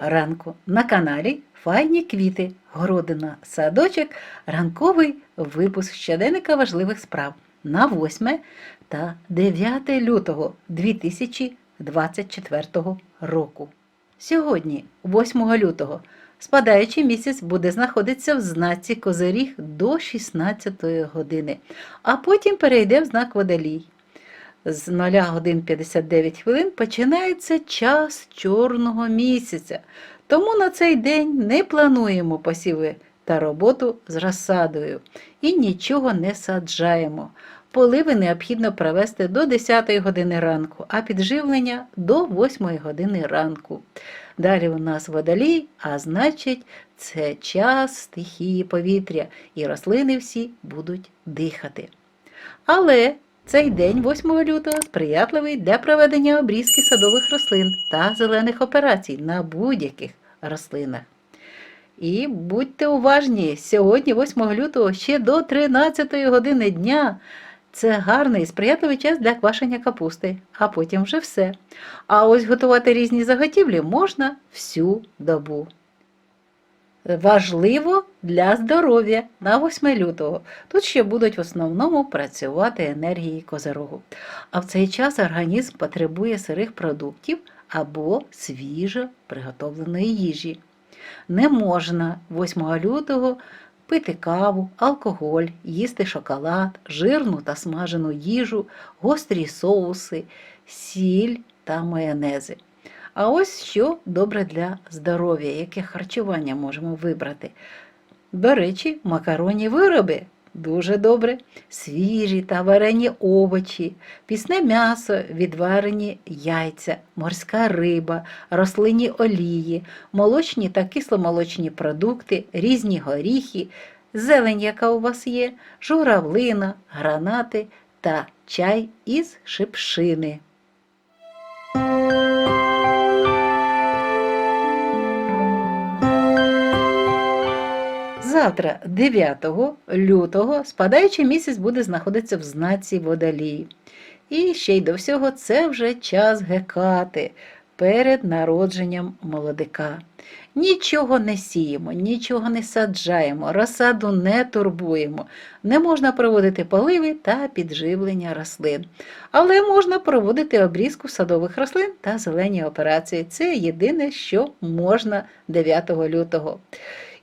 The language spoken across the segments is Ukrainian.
ранку на каналі Файні квіти, городина, садочок, ранковий випуск щоденника важливих справ на 8 та 9 лютого 2024 року. Сьогодні, 8 лютого, спадаючий місяць буде знаходитися в знаці Козиріг до 16 години, а потім перейде в знак Водолій. З 0 годин 59 хвилин починається час чорного місяця. Тому на цей день не плануємо посіви та роботу з розсадою і нічого не саджаємо. Поливи необхідно провести до 10 години ранку, а підживлення до 8 години ранку. Далі у нас водолій, а значить, це час стихії повітря, і рослини всі будуть дихати. Але цей день, 8 лютого, сприятливий для проведення обрізки садових рослин та зелених операцій на будь-яких рослинах. І будьте уважні, сьогодні, 8 лютого, ще до 13 години дня. Це гарний і сприятливий час для квашення капусти, а потім вже все. А ось готувати різні заготівлі можна всю добу. Важливо для здоров'я на 8 лютого. Тут ще будуть в основному працювати енергії козирогу. А в цей час організм потребує сирих продуктів або свіжо приготовленої їжі. Не можна 8 лютого пити каву, алкоголь, їсти шоколад, жирну та смажену їжу, гострі соуси, сіль та майонези. А ось що добре для здоров'я, яке харчування можемо вибрати. До речі, макаронні вироби дуже добре, свіжі та варені овочі, пісне м'ясо, відварені яйця, морська риба, рослинні олії, молочні та кисломолочні продукти, різні горіхи, зелень, яка у вас є, журавлина, гранати та чай із шипшини. Завтра, 9 лютого, спадаючий місяць буде знаходитися в знаці водолій. І ще й до всього це вже час гекати перед народженням молодика. Нічого не сіємо, нічого не саджаємо, розсаду не турбуємо. Не можна проводити поливи та підживлення рослин. Але можна проводити обрізку садових рослин та зелені операції. Це єдине, що можна 9 лютого.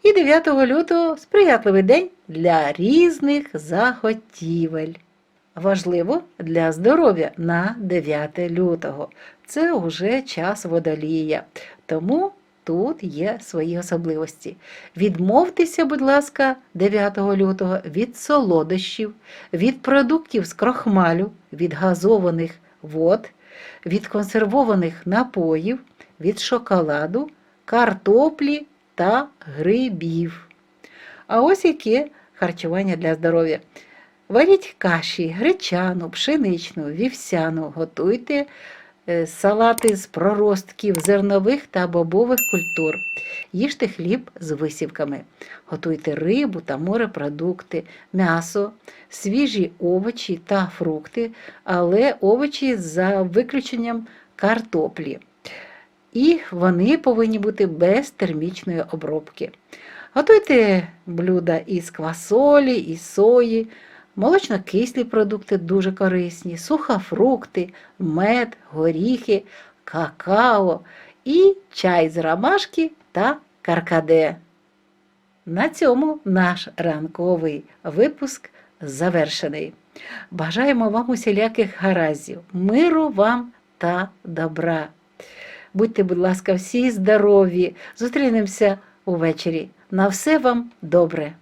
І 9 лютого сприятливий день для різних заготівель. Важливо для здоров'я на 9 лютого. Це вже час водолія. Тому тут є свої особливості. Відмовтеся, будь ласка, 9 лютого від солодощів, від продуктів з крохмалю, від газованих вод, від консервованих напоїв, від шоколаду, картоплі та грибів. А ось яке харчування для здоров'я. Варіть каші, гречану, пшеничну, вівсяну, готуйте е, салати з проростків зернових та бобових культур. Їжте хліб з висівками, готуйте рибу та морепродукти, м'ясо, свіжі овочі та фрукти, але овочі за виключенням картоплі. І вони повинні бути без термічної обробки. Готуйте блюда із квасолі, із сої, молочно-кислі продукти дуже корисні, сухофрукти, мед, горіхи, какао і чай з ромашки та каркаде. На цьому наш ранковий випуск завершений. Бажаємо вам усіляких гараздів, миру вам та добра. Будьте, будь ласка, всі здорові. Зустрінемося увечері. На все вам добре.